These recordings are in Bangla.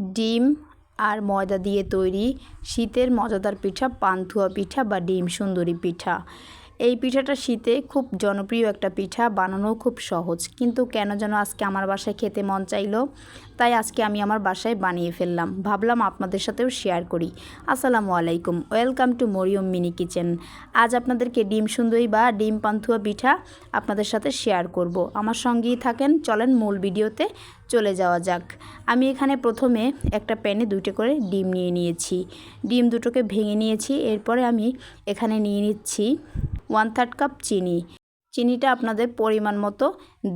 ডিম আর ময়দা দিয়ে তৈরি শীতের মজাদার পিঠা পান্তুয়া পিঠা বা ডিম সুন্দরী পিঠা। এই পিঠাটা শীতে খুব জনপ্রিয় একটা পিঠা বানানো খুব সহজ। কিন্তু কেন যেন আজকে আমার বাসায় খেতে মন চাইলো, তাই আজকে আমি আমার বাসায় বানিয়ে ফেললাম। ভাবলাম আপনাদের সাথেও শেয়ার করি। আসসালামু আলাইকুম welcome to Mariyam mini kitchen. আজ আপনাদেরকে ডিম সুন্দরী বা ডিম পান্তুয়া পিঠা আপনাদের সাথে শেয়ার করব। আমার সঙ্গেই থাকেন, চলেন মূল ভিডিওতে চলে যাওয়া যাক। আমি এখানে প্রথমে একটা প্যানে দুইটা করে ডিম নিয়ে নিয়েছি। ডিম দুটোকে ভেঙে নিয়েছি, এরপরে আমি এখানে নিয়ে নিচ্ছি ওয়ান থার্ড কাপ চিনি। চিনিটা আপনাদের পরিমাণ মতো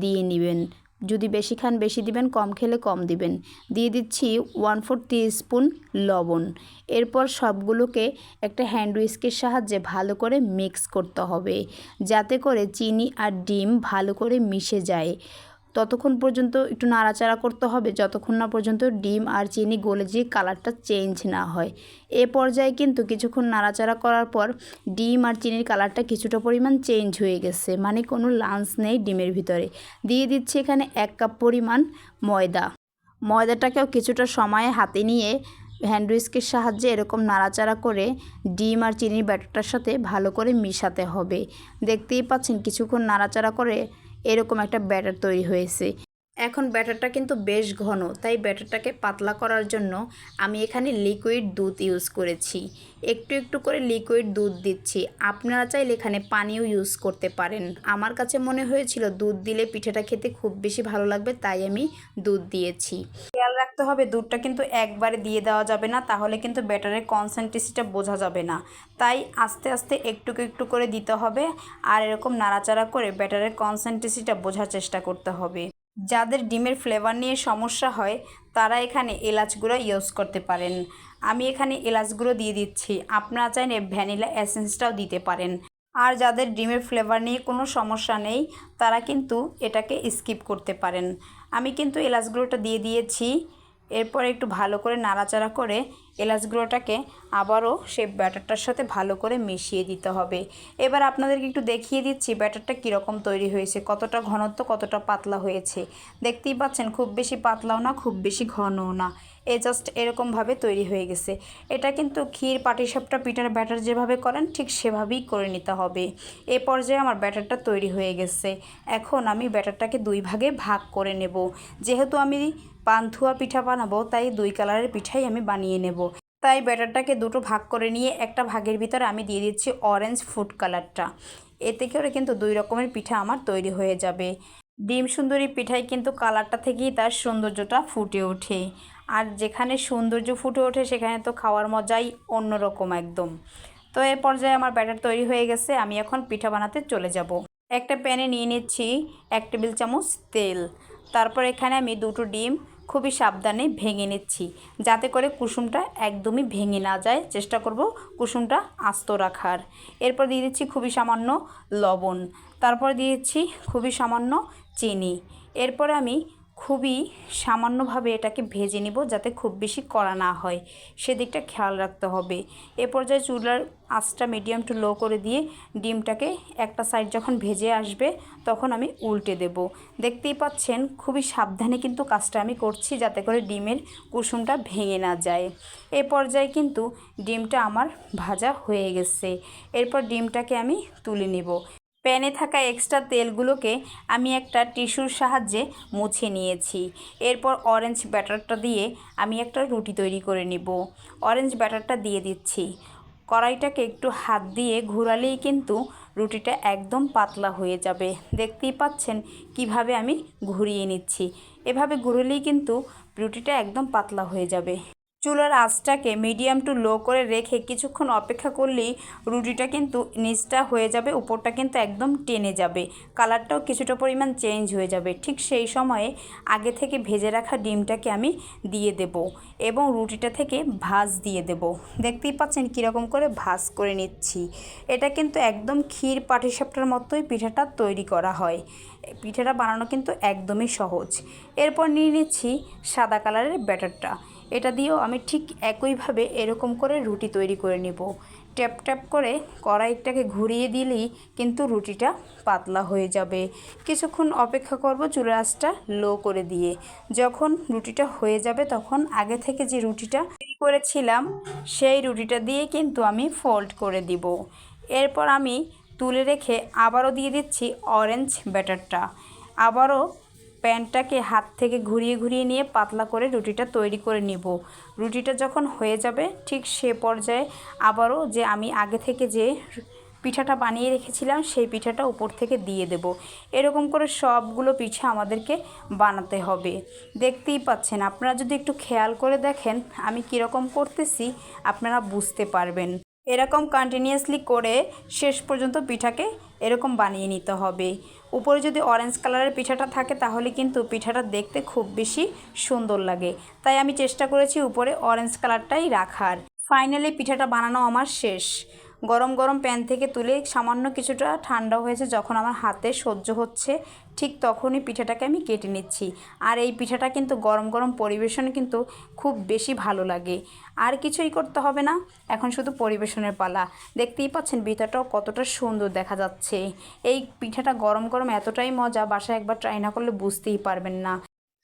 দিয়ে নেবেন। যদি বেশি খান বেশি দিবেন, কম খেলে কম দিবেন। দিয়ে দিচ্ছি ওয়ান ফোর স্পুন লবণ। এরপর সবগুলোকে একটা হ্যান্ড উইস্কের সাহায্যে ভালো করে মিক্স করতে হবে। যাতে করে চিনি আর ডিম ভালো করে মিশে যায়। ততক্ষণ পর্যন্ত একটু নাড়াচাড়া করতে হবে। যতক্ষণ না পর্যন্ত ডিম আর চিনি গলে যে কালারটা চেঞ্জ না হয়। এ পর্যায়ে কিন্তু কিছুক্ষণ নাড়াচাড়া করার পর ডিম আর চিনির কালারটা কিছুটা পরিমাণ চেঞ্জ হয়ে গেছে। মানে কোনো লাঞ্চ নেই ডিমের ভিতরে। দিয়ে দিচ্ছি এখানে এক কাপ পরিমাণ ময়দা। ময়দাটাকেও কিছুটা সময় হাতে নিয়ে হ্যান্ড উইস্কের সাহায্যে এরকম নাড়াচাড়া করে ডিম আর চিনির ব্যাটারটার সাথে ভালো করে মিশাতে হবে। দেখতেই পাচ্ছেন, কিছুক্ষণ নাড়াচাড়া করে এরকম একটা ব্যাটার তৈরি হয়েছে। এখন ব্যাটারটা কিন্তু বেশ ঘন, তাই ব্যাটারটাকে পাতলা করার জন্য আমি এখানে লিকুইড দুধ ইউজ করেছি। একটু একটু করে লিকুইড দুধ দিচ্ছি। আপনারা চাইলে এখানে পানিও ইউজ করতে পারেন। আমার কাছে মনে হয়েছিল দুধ দিলে পিঠেটা খেতে খুব বেশি ভালো লাগবে, তাই আমি দুধ দিয়েছি। রাখতে হবে, দুধটা কিন্তু একবারে দিয়ে দেওয়া যাবে না, তাহলে কিন্তু ব্যাটারের কনসেন্ট্রেসিটা বোঝা যাবে না। তাই আস্তে আস্তে একটু একটু করে দিতে হবে আর এরকম নাড়াচাড়া করে ব্যাটারের কনসেন্ট্রেসিটা বোঝার চেষ্টা করতে হবে। যাদের ডিমের ফ্লেভার নিয়ে সমস্যা হয়, তারা এখানে এলাচ গুঁড়ো ইউজ করতে পারেন। আমি এখানে এলাচ গুঁড়ো দিয়ে দিচ্ছি, আপনারা চাইলে ভ্যানিলা এসেন্সটাও দিতে পারেন। আর যাদের ডিমের ফ্লেভার নিয়ে কোনো সমস্যা নেই, তারা কিন্তু এটাকে স্কিপ করতে পারেন। আমি কিন্তু এলাচগুলোটা দিয়ে দিয়েছি। এরপর একটু ভালো করে নাড়াচাড়া করে এলাচ গুঁড়োটাকে আবারও সে ব্যাটারটার সাথে ভালো করে মিশিয়ে দিতে হবে। এবার আপনাদেরকে একটু দেখিয়ে দিচ্ছি ব্যাটারটা কীরকম তৈরি হয়েছে, কতটা ঘনত্ব, কতটা পাতলা হয়েছে। দেখতেই পাচ্ছেন, খুব বেশি পাতলাও না, খুব বেশি ঘনও না। এ জাস্ট এরকমভাবে তৈরি হয়ে গেছে। এটা কিন্তু ক্ষীর পাটিসাপটা পিঠার ব্যাটার যেভাবে করেন, ঠিক সেভাবেই করে নিতে হবে। এ পর্যায়ে আমার ব্যাটারটা তৈরি হয়ে গেছে। এখন আমি ব্যাটারটাকে দুই ভাগে ভাগ করে নেব। যেহেতু আমি পান্থুয়া পিঠা বানাবো, তাই দুই কালারের পিঠাই আমি বানিয়ে নেব। তাই ব্যাটারটাকে দুটো ভাগ করে নিয়ে একটা ভাগের ভিতরে আমি দিয়ে দিচ্ছি অরেঞ্জ ফুড কালারটা এতে করে কিন্তু দুই রকমের পিঠা আমার তৈরি হয়ে যাবে। ডিম সুন্দরী পিঠায় কিন্তু কালারটা থেকেই তার সৌন্দর্যটা ফুটে ওঠে। আর যেখানে সৌন্দর্য ফুটে ওঠে, সেখানে তো খাওয়ার মজাই অন্যরকম একদম। তো এ পর্যায়ে আমার ব্যাটার তৈরি হয়ে গেছে, আমি এখন পিঠা বানাতে চলে যাব। একটা প্যানে নিয়ে নিচ্ছি এক টেবিল চামচ তেল। তারপর এখানে আমি দুটো ডিম খুবই সাবধানে ভেঙে নিচ্ছি। যাতে করে কুসুমটা একদমই ভেঙে না যায়। চেষ্টা করব কুসুমটা আস্ত রাখার। এরপর দিয়ে দিচ্ছি খুবই সামান্য লবণ। তারপর দিয়েছি খুবই সামান্য চিনি। এরপর আমি খুবই সামান্যভাবে এটাকে ভেজে নিব যাতে খুব বেশি কড়া না হয়। সেদিকটা খেয়াল রাখতে হবে। এ পর্যায়ে চুলার আঁচটা মিডিয়াম টু লো করে দিয়ে ডিমটাকে একটা সাইড যখন ভেজে আসবে, তখন আমি উল্টে দেব। দেখতেই পাচ্ছেন, খুবই সাবধানে কিন্তু কাজটা আমি করছি যাতে করে ডিমের কুসুমটা ভেঙে না যায়। এ পর্যায়ে কিন্তু ডিমটা আমার ভাজা হয়ে গেছে। এরপর ডিমটাকে আমি তুলে নেব। প্যানে থাকা এক্সট্রা তেলগুলোকে আমি একটা টিস্যুর সাহায্যে মুছে নিয়েছি। এরপর অরেঞ্জ ব্যাটারটা দিয়ে আমি একটা রুটি তৈরি করে নিব। অরেঞ্জ ব্যাটারটা দিয়ে দিচ্ছি। কড়াইটাকে একটু হাত দিয়ে ঘোরালেই কিন্তু রুটিটা একদম পাতলা হয়ে যাবে। দেখতেই পাচ্ছেন কীভাবে আমি ঘুরিয়ে নিচ্ছি। এভাবে ঘুরলেই কিন্তু রুটিটা একদম পাতলা হয়ে যাবে। চুলার আঁচটাকে মিডিয়াম টু লো করে রেখে কিছুক্ষণ অপেক্ষা করলেই রুটিটা কিন্তু নিচটা হয়ে যাবে, উপরটা কিন্তু একদম টেনে যাবে। কালারটাও কিছুটা পরিমাণ চেঞ্জ হয়ে যাবে। ঠিক সেই সময়ে আগে থেকে ভেজে রাখা ডিমটাকে আমি দিয়ে দেব এবং রুটিটা থেকে ভাজ দিয়ে দেব। দেখতেই পাচ্ছেন কীরকম করে ভাজ করে নিচ্ছি। এটা কিন্তু একদম ক্ষীর পাটিসাপটার মতোই পিঠাটা তৈরি করা হয়। পিঠাটা বানানো কিন্তু একদমই সহজ। এরপর নিয়ে নিচ্ছি সাদা কালারের ব্যাটারটা। এটা দিয়েও আমি ঠিক একইভাবে এরকম করে রুটি তৈরি করে নিব। ট্যাপ ট্যাপ করে কড়াইটাকে ঘুরিয়ে দিলেই কিন্তু রুটিটা পাতলা হয়ে যাবে। কিছুক্ষণ অপেক্ষা করব চুলা আঁচটা লো করে দিয়ে। যখন রুটিটা হয়ে যাবে তখন আগে থেকে যে রুটিটা তৈরি করেছিলাম, সেই রুটিটা দিয়ে কিন্তু আমি ফোল্ড করে দিব। এরপর আমি তুলে রেখে আবারও দিয়ে দিচ্ছি অরেঞ্জ ব্যাটারটা আবারও প্যানটাকে হাত থেকে ঘুরিয়ে ঘুরিয়ে নিয়ে পাতলা করে রুটিটা তৈরি করে নিব। রুটিটা যখন হয়ে যাবে, ঠিক সে পর্যায়ে আবারও যে আমি আগে থেকে যে পিঠাটা বানিয়ে রেখেছিলাম, সেই পিঠাটা উপর থেকে দিয়ে দেব। এরকম করে সবগুলো পিঠা আমাদেরকে বানাতে হবে। দেখতেই পাচ্ছেন, আপনারা যদি একটু খেয়াল করে দেখেন, আমি কীরকম করতেছি, আপনারা বুঝতে পারবেন। এরকম কন্টিনিউয়াসলি করে শেষ পর্যন্ত পিঠাকে এরকম বানিয়ে নিতে হবে। উপরে যদি অরেঞ্জ কালারের পিঠাটা থাকে, তাহলে কিন্তু পিঠাটা দেখতে খুব বেশি সুন্দর লাগে। তাই আমি চেষ্টা করেছি উপরে অরেঞ্জ কালারটাই রাখার। ফাইনালি পিঠাটা বানানো আমার শেষ। গরম গরম প্যান থেকে তুলে সামান্য কিছুটা ঠান্ডা হয়েছে যখন আমার হাতে সহ্য হচ্ছে, ঠিক তখনই পিঠাটাকে আমি কেটে নিচ্ছি। আর এই পিঠাটা কিন্তু গরম গরম পরিবেশন কিন্তু খুব বেশি ভালো লাগে। আর কিছুই করতে হবে না, এখন শুধু পরিবেশনের পালা। দেখতেই পাচ্ছেন পিঠাটাও কতটা সুন্দর দেখা যাচ্ছে। এই পিঠাটা গরম গরম এতটাই মজা, বাসায় একবার ট্রাই না করলে বুঝতেই পারবেন না।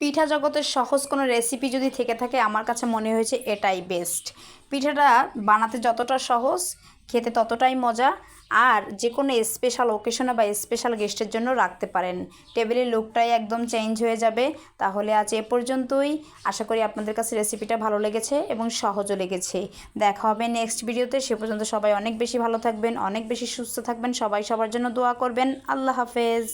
পিঠা জগতের সহজ কোনো রেসিপি যদি থেকে থাকে, আমার কাছে মনে হয়েছে এটাই বেস্ট পিঠাটা বানাতে যতটা সহজ, খেতে ততটাই মজা, আর যে কোনো স্পেশাল ওকেশনে বা স্পেশাল গেস্টের জন্য রাখতে পারেন। টেবিলের লুকটাই একদম চেঞ্জ হয়ে যাবে। তাহলে আজ এ পর্যন্তই। আশা করি আপনাদের কাছে রেসিপিটা ভালো লেগেছে এবং সহজও লেগেছে। দেখা হবে নেক্সট ভিডিওতে সে পর্যন্ত সবাই অনেক বেশি ভালো থাকবেন, অনেক বেশি সুস্থ থাকবেন। সবাই সবার জন্য দোয়া করবেন। আল্লাহ হাফেজ।